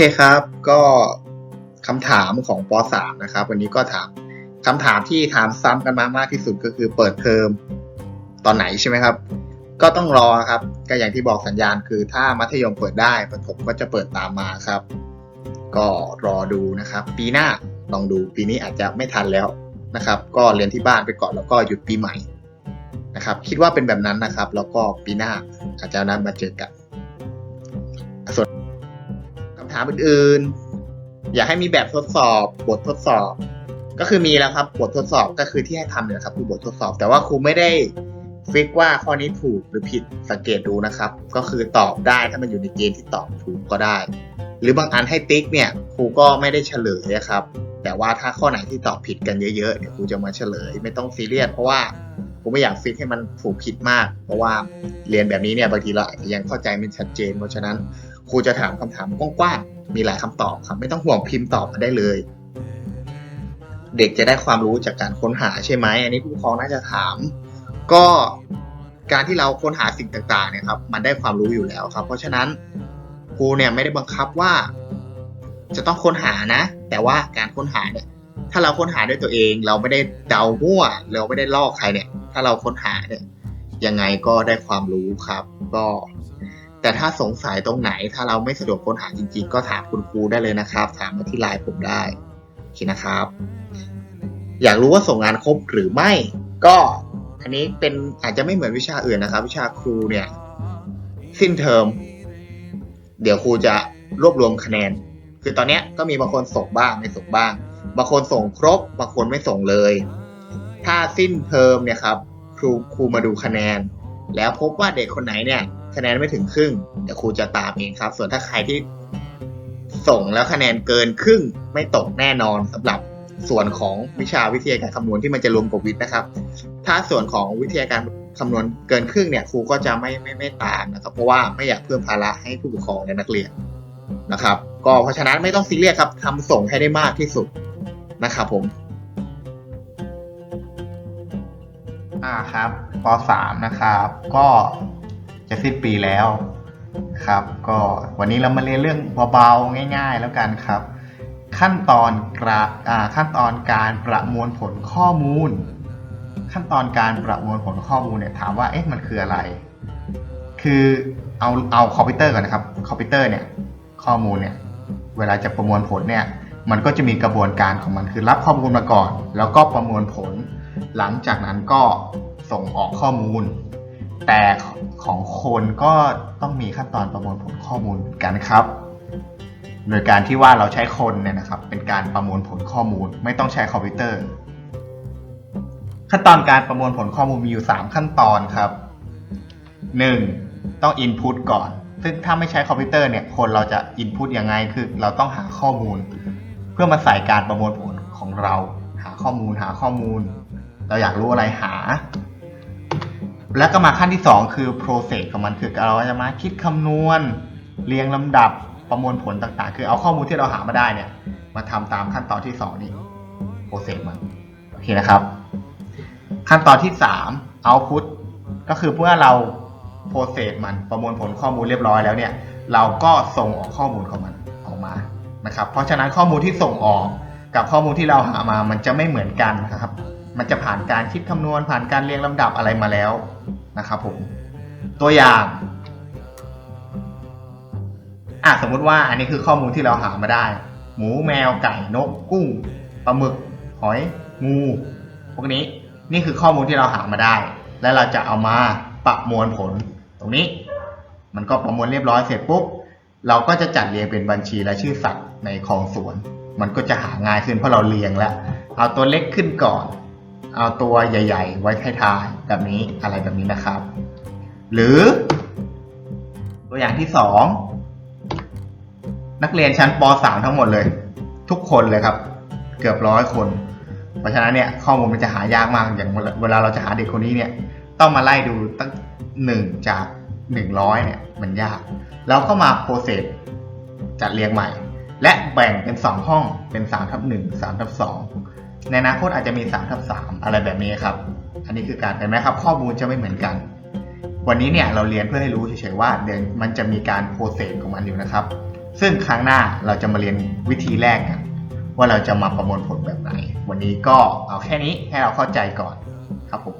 เคครับ ก็คำถามของป .3 นะครับ วันนี้ก็ถามคำถามที่ถามซ้ำกันมามากที่สุดก็คือเปิดเทอมตอนไหนใช่ไหมครับ ก็ต้องรอครับ ก็อย่างที่บอกสัญญาณคือถ้ามัธยมเปิดได้ประถมก็จะเปิดตามมาครับ ก็รอดูนะครับ ปีหน้าลองดูปีนี้อาจจะไม่ทันแล้วนะครับ ก็เรียนที่บ้านไปก่อนแล้วก็หยุดปีใหม่นะครับ คิดว่าเป็นแบบนั้นนะครับ แล้วก็ปีหน้าอาจจะนัดมาเจอกันามอื่นๆ อยากให้มีแบบทดสอบบททดสอบ ก็คือมีแล้วครับบททดสอบก็คือที่ให้ทำเนี่ยครับคือบททดสอบ แต่ว่าครูไม่ได้ฟิกว่าข้อนี้ถูกหรือผิดสังเกตดูนะครับ ก็คือตอบได้ถ้ามันอยู่ในเกณฑ์ที่ตอบถูกก็ได้ หรือบางอันให้ติ๊กเนี่ยครูก็ไม่ได้เฉลยนะครับ แต่ว่าถ้าข้อไหนที่ตอบผิดกันเยอะๆเดี๋ยวครูจะมาเฉลย ไม่ต้องซีเรียสเพราะว่าครูไม่อยากฟิกให้มันถูกผิดมาก เพราะว่าเรียนแบบนี้เนี่ยบางทีเราอาจจะยังเข้าใจไม่ชัดเจน เพราะฉะนั้น ครูจะถามคำถามกว้างๆมีหลายคำตอบครับไม่ต้องห่วงพิมพ์ตอบมาได้เลย เด็กจะได้ความรู้จากการค้นหาใช่ไหมอันนี้ผู้ปกครองน่าจะถาม ก็การที่เราค้นหาสิ่งต่างๆเนี่ยครับ มันได้ความรู้อยู่แล้วครับ เพราะฉะนั้นครูเนี่ยไม่ได้บังคับว่า จะต้องค้นหานะ แต่ว่าการค้นหาเนี่ย ถ้าเราค้นหาด้วยตัวเอง เราไม่ได้เดามั่วเราไม่ได้ลอกใครเนี่ย ถ้าเราค้นหาเนี่ยยังไงก็ได้ความรู้ครับ ก็ แต่ถ้าสงสัยตรงไหนถ้าเราไม่สะดวกค้นหาจริงๆ ก็ถามคุณครูได้เลยนะครับ ถามมาที่ไลน์ผมได้โอเคนะครับ อยากรู้ว่าส่งงานครบหรือไม่ ก็อันนี้เป็นอาจจะไม่เหมือนวิชาอื่นนะครับ วิชาครูเนี่ย สิ้นเทอม เดี๋ยวครูจะรวบรวมคะแนน คือตอนเนี้ยก็มีบางคนส่งบ้างไม่ส่งบ้าง บางคนส่งครบบางคนไม่ส่งเลย ถ้าสิ้นเทอมเนี่ยครับ ครูครูมาดูคะแนน แล้วพบว่าเด็กคนไหนเนี่ย คะแนนไม่ถึงครึ่งเดี๋ยวครูจะตามเองครับ ส่วนถ้าใครที่ส่งแล้วคะแนนเกินครึ่งไม่ตกแน่นอนสำหรับส่วนของวิชาวิทยาการคำนวณที่มันจะรวมกับวิทย์นะครับ ถ้าส่วนของวิทยาการคำนวณเกินครึ่งเนี่ยครูก็จะไม่ไม่ไม่ตามนะครับ เพราะว่าไม่อยากเพิ่มภาระให้ผู้ปกครองและนักเรียนนะครับ ก็เพราะฉะนั้นไม่ต้องซีเรียสครับทำส่งให้ได้มากที่สุดนะครับผม อ่าครับป .3 นะครับ ก็ จะสิ้นปีแล้วครับ ก็วันนี้เรามาเรียนเรื่องเบาๆง่าย ๆ แล้วกันครับ ขั้นตอนกระขั้นตอนการประมวลผลข้อมูล ขั้นตอนการประมวลผลข้อมูลเนี่ยถามว่าเอ๊ะมันคืออะไร คือเอาเอาคอมพิวเตอร์ก่อนนะครับคอมพิวเตอร์เนี่ยข้อมูลเนี่ยเวลาจะประมวลผลเนี่ยมันก็จะมีกระบวนการของมันคือรับข้อมูลมาก่อน แล้วก็ประมวลผล หลังจากนั้นก็ส่งออกข้อมูล แต่ของคนก็ต้องมีขั้นตอนประมวลผลข้อมูลกันครับ โดยการที่ว่าเราใช้คนเนี่ยนะครับ เป็นการประมวลผลข้อมูล ไม่ต้องใช้คอมพิวเตอร์ ขั้นตอนการประมวลผลข้อมูลมีอยู่ 3 ขั้นตอนครับ 1. ต้อง input ก่อน ซึ่งถ้าไม่ใช้คอมพิวเตอร์เนี่ยคนเราจะ input ยังไงคือเราต้องหาข้อมูล เพื่อมาใส่การประมวลผลของเรา หาข้อมูลหาข้อมูล เราอยากรู้อะไรหา แล้วก็มาขั้นที่ 2 คือ process ของมันคือเราจะมาคิดคำนวณ เรียงลำดับประมวลผลต่างๆ คือเอาข้อมูลที่เราหามาได้เนี่ยมาทำตามขั้นตอนที่ 2 นี้ process มันโอเคนะครับ ขั้นตอนที่ 3 output ก็คือเมื่อเรา process มันประมวลผลข้อมูลเรียบร้อยแล้วเนี่ยเราก็ส่งออกข้อมูลของมันออกมานะครับ เพราะฉะนั้นข้อมูลที่ส่งออกกับข้อมูลที่เราหามามันจะไม่เหมือนกันนะครับ มันจะผ่านการคิดคำนวณผ่านการเรียงลำดับอะไรมาแล้วนะครับผมตัวอย่างอะสมมติว่าอันนี้คือข้อมูลที่เราหามาได้ หมูแมวไก่นกกุ้งปลาหมึก หอยงูพวกนี้นี่คือข้อมูลที่เราหามาได้ และเราจะเอามาประมวลผล ตรงนี้ มันก็ประมวลเรียบร้อยเสร็จปุ๊บเราก็จะจัดเรียงเป็นบัญชีและชื่อสัตว์ในคลองสวน มันก็จะหาง่ายขึ้นเพราะเราเรียงแล้ว เอาตัวเล็กขึ้นก่อน เอาตัวใหญ่ ๆ ไว้ท้ายๆแบบนี้อะไรแบบนี้นะครับ หรือ ตัวอย่างที่สองนักเรียนชั้นป .3 ทั้งหมดเลย ทุกคนเลยครับ เกือบร้อยคน เพราะฉะนั้นเนี่ยข้อมูลมันจะหายากมากอย่างเวลาเราจะหาเด็กคนนี้เนี่ยต้องมาไล่ดูตั้งหนึ่งจากหนึ่งร้อยเนี่ยมันยากแล้วก็มาโปรเซสจัดเรียงใหม่ และแบ่งเป็น2ห้องเป็น3ทับ1 3ทับ2 ในอนาคตอาจจะมี3ทับ3อะไรแบบนี้ครับ อันนี้คือการเห็นไหมครับ ข้อมูลจะไม่เหมือนกัน วันนี้เนี่ยเราเรียนเพื่อให้รู้เฉยๆว่าเดี๋ยวมันจะมีการโปรเซสของมันอยู่นะครับ ซึ่งครั้งหน้าเราจะมาเรียนวิธีแรกกันว่าเราจะมาประมวลผลแบบไหน วันนี้ก็เอาแค่นี้ให้เราเข้าใจก่อนครับผม